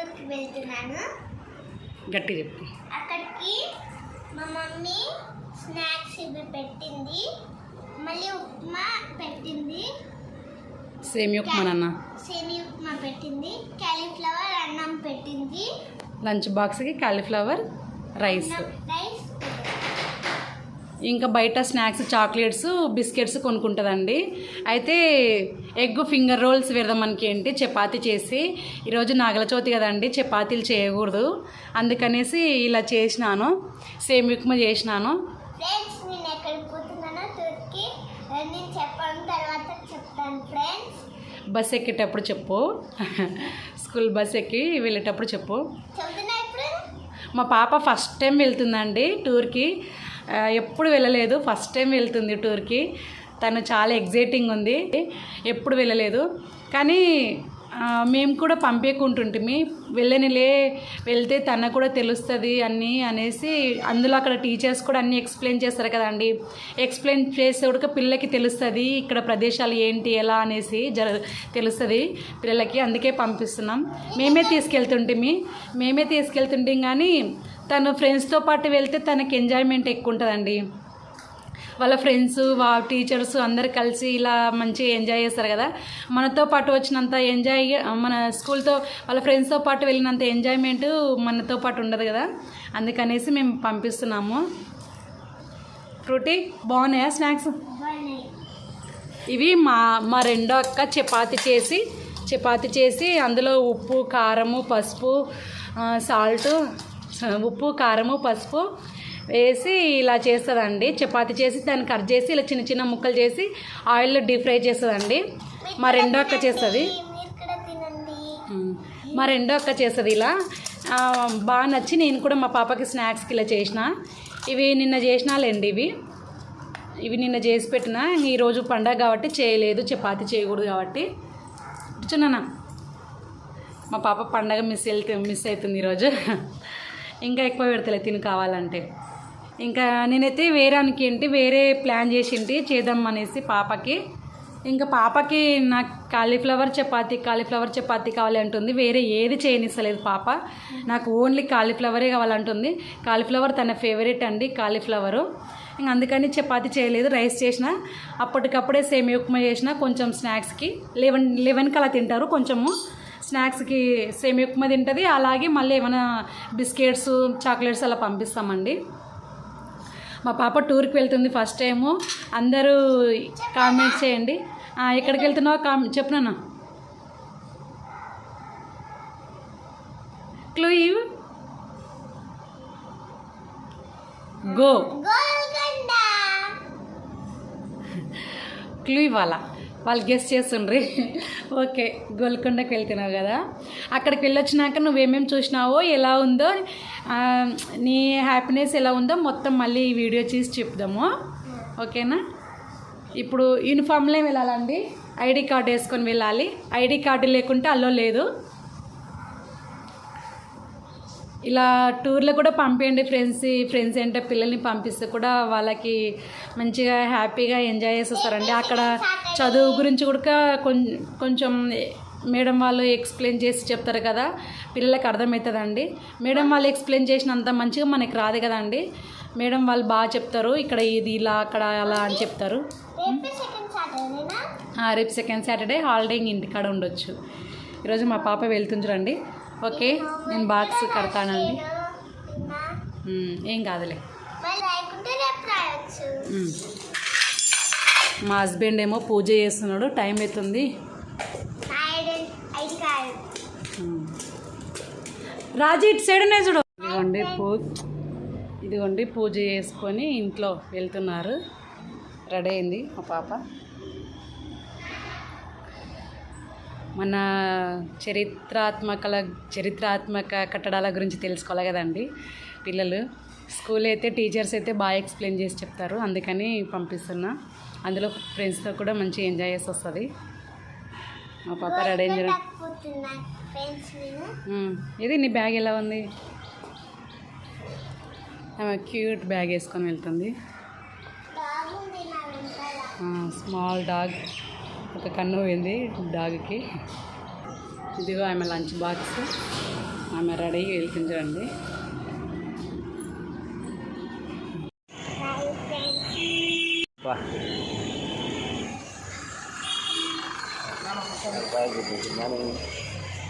టూర్కి వెళ్తున్నాను. గట్టి చెప్పు. అక్కడికి మా మమ్మీ స్నాక్స్ ఇవి పెట్టింది. మళ్ళీ ఉప్మా పెట్టింది. సేమ్ ఉప్మా నాన్న. సేమి ఉప్మా పెట్టింది. క్యాలీఫ్లవర్ అన్నం పెట్టింది. లంచ్ బాక్స్కి కాలీఫ్లవర్ రైస్. అన్నం రైస్ ఇంకా బయట స్నాక్స్ చాక్లెట్స్ బిస్కెట్స్ కొనుక్కుంటుందండి. అయితే ఎగ్ ఫింగర్ రోల్స్ పెడదాం మనకి ఏంటి చపాతీ చేసి ఈరోజు నాగల చవితి కదండి చపాతీలు చేయకూడదు. అందుకనేసి ఇలా చేసినాను సేమ్ ఉప్మా చేసినాను బస్ ఎక్కేటప్పుడు చెప్పు. స్కూల్ బస్ ఎక్కి వెళ్ళేటప్పుడు చెప్పు. మా పాప ఫస్ట్ టైం వెళ్తుందండి టూర్కి. ఎప్పుడు వెళ్ళలేదు. ఫస్ట్ టైం వెళ్తుంది టూర్కి తను చాలా ఎగ్జైటింగ్ ఉంది. ఎప్పుడు వెళ్ళలేదు. కానీ మేము కూడా పంపేకుంటుంటిమి. వెళ్ళనిలే వెళ్తే తన కూడా తెలుస్తుంది అన్ని అనేసి అందులో అక్కడ టీచర్స్ కూడా అన్నీ ఎక్స్ప్లెయిన్ చేస్తారు కదండి. ఎక్స్ప్లెయిన్ చేసేవాడికి పిల్లలకి తెలుస్తుంది ఇక్కడ ప్రదేశాలు ఏంటి ఎలా అనేసి జర తెలుస్తుంది పిల్లలకి. అందుకే పంపిస్తున్నాం. మేమే తీసుకెళ్తుంటిమి. మేమే తీసుకెళ్తుంటాం కానీ తను ఫ్రెండ్స్తో పాటు వెళ్తే తనకి ఎంజాయ్మెంట్ ఎక్కువ ఉంటుందండి. వాళ్ళ ఫ్రెండ్స్ వా టీచర్స్ అందరు కలిసి ఇలా మంచిగా ఎంజాయ్ చేస్తారు కదా. మనతో పాటు వచ్చినంత ఎంజాయ్ మన స్కూల్తో వాళ్ళ ఫ్రెండ్స్తో పాటు వెళ్ళినంత ఎంజాయ్మెంట్ మనతో పాటు ఉండదు కదా. అందుకనేసి మేము పంపిస్తున్నాము. ఫ్రూటీ బాగున్నాయా స్నాక్స్ ఇవి మా మా రెండో అక్క చపాతి చేసి చపాతి చేసి అందులో ఉప్పు కారము పసుపు సాల్ట్ ఉప్పు కారము పసుపు వేసి ఇలా చేస్తుందండి. చపాతి చేసి దాన్ని కట్ చేసి ఇలా చిన్న చిన్న ముక్కలు చేసి ఆయిల్లో డీప్ ఫ్రై చేస్తుందండి. మా రెండో అక్క చేస్తుంది. మా రెండో అక్క చేస్తుంది ఇలా. బాగా నచ్చి నేను కూడా మా పాపకి స్నాక్స్కి ఇలా చేసిన. ఇవి నిన్న చేసినాలేండి ఇవి. ఇవి నిన్న చేసి పెట్టిన. ఈరోజు పండగ కాబట్టి చేయలేదు. చపాతి చేయకూడదు కాబట్టి. కూర్చున్నానా మా పాప పండగ మిస్ వెళ్తే మిస్ అవుతుంది ఈరోజు ఇంకా ఎక్కువ పెడతలే తిని కావాలంటే. ఇంకా నేనైతే వేరానికి ఏంటి వేరే ప్లాన్ చేసింటి చేద్దాం అనేసి పాపకి. ఇంకా పాపకి నాకు కాలీఫ్లవర్ చపాతి కాలీఫ్లవర్ చపాతి కావాలి అంటుంది. వేరే ఏది చేయనిస్తలేదు పాప. నాకు ఓన్లీ కాలీఫ్లవరే కావాలంటుంది. కాలీఫ్లవర్ తన ఫేవరెట్ అండి కాలీఫ్లవరు. ఇంకా అందుకని చపాతి చేయలేదు రైస్ చేసిన. అప్పటికప్పుడే సేమ్ ఉప్మా చేసిన కొంచెం స్నాక్స్కి. లెవెన్ లెవెన్కి అలా తింటారు కొంచెము. స్నాక్స్కి సేమియా ఉప్మా తింటుంది. అలాగే మళ్ళీ ఏమైనా బిస్కెట్స్ చాక్లెట్స్ అలా పంపిస్తామండి. మా పాప టూర్కి వెళ్తుంది ఫస్ట్ టైము. అందరూ కామెంట్స్ చేయండి. ఎక్కడికి వెళ్తున్నావో? కామ్ చెప్పునా క్లూ ఇవ్ గో. క్లూ ఇవ్వాలా? వాళ్ళు గెస్ట్ చేస్తుండ్రి. ఓకే గోల్కొండకి వెళ్తున్నావు కదా? అక్కడికి వెళ్ళొచ్చినాక నువ్వేమేమి చూసినావో ఎలా ఉందో నీ హ్యాపీనెస్ ఎలా ఉందో మొత్తం మళ్ళీ ఈ వీడియో చేసి చెప్దాము. ఓకేనా ఇప్పుడు యూనిఫామ్లో వెళ్ళాలండి? ఐడి కార్డు వేసుకొని వెళ్ళాలి. ఐడి కార్డు లేకుంటే అల్లో లేదు. ఇలా టూర్లో కూడా పంపించండి ఫ్రెండ్స్ ఫ్రెండ్స్ అంటే పిల్లల్ని పంపిస్తే కూడా వాళ్ళకి మంచిగా హ్యాపీగా ఎంజాయ్ చేసి వస్తారండి అక్కడ చదువు గురించి కూడా కొంచెం మేడం వాళ్ళు ఎక్స్ప్లెయిన్ చేసి చెప్తారు కదా పిల్లలకి అర్థమవుతుందండి. మేడం వాళ్ళు ఎక్స్ప్లెయిన్ చేసినంత మంచిగా మనకి రాదు కదండి. మేడం వాళ్ళు బాగా చెప్తారు ఇక్కడ ఇది ఇలా అక్కడ అలా అని చెప్తారు. రేపు సెకండ్ సాటర్డే హాలిడే ఇంటికాడ ఉండొచ్చు. ఈరోజు మా పాప వెళ్తుంది రండి ఓకే నేను బాక్స్ కడతానండి. ఏం కాదులే. మా హస్బెండ్ ఏమో పూజ చేస్తున్నాడు టైం అవుతుంది. రాజు ఇటు సైడ్ ఉన్నాయి చూడు. ఇదిగోండి పూ ఇదిగోండి పూజ చేసుకొని ఇంట్లో వెళ్తున్నారు. రెడీ అయింది మా పాప. మన చరిత్రాత్మకల చరిత్రాత్మక కట్టడాల గురించి తెలుసుకోవాలి కదండి పిల్లలు. స్కూల్ అయితే టీచర్స్ అయితే బాగా ఎక్స్ప్లెయిన్ చేసి చెప్తారు. అందుకని పంపిస్తున్నా. అందులో ఫ్రెండ్స్తో కూడా మంచిగా ఎంజాయ్ చేసి వస్తుంది. మా పాప రెడీ ఇది నీ బ్యాగ్ ఎలా ఉంది? ఆమె క్యూట్ బ్యాగ్ వేసుకొని వెళ్తుంది. Small dog. ఒక కన్ను పోయింది డాగ్కి. ఇదిగో ఆమె లంచ్ బాక్స్. ఆమె రెడీగా వెళ్తుంది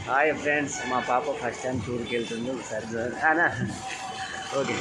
హాయ్ హాయ్ ఫ్రెండ్స్ మా పాప ఫస్ట్ టైం టూర్కి వెళ్తుంది. ఒకసారి ఓకే.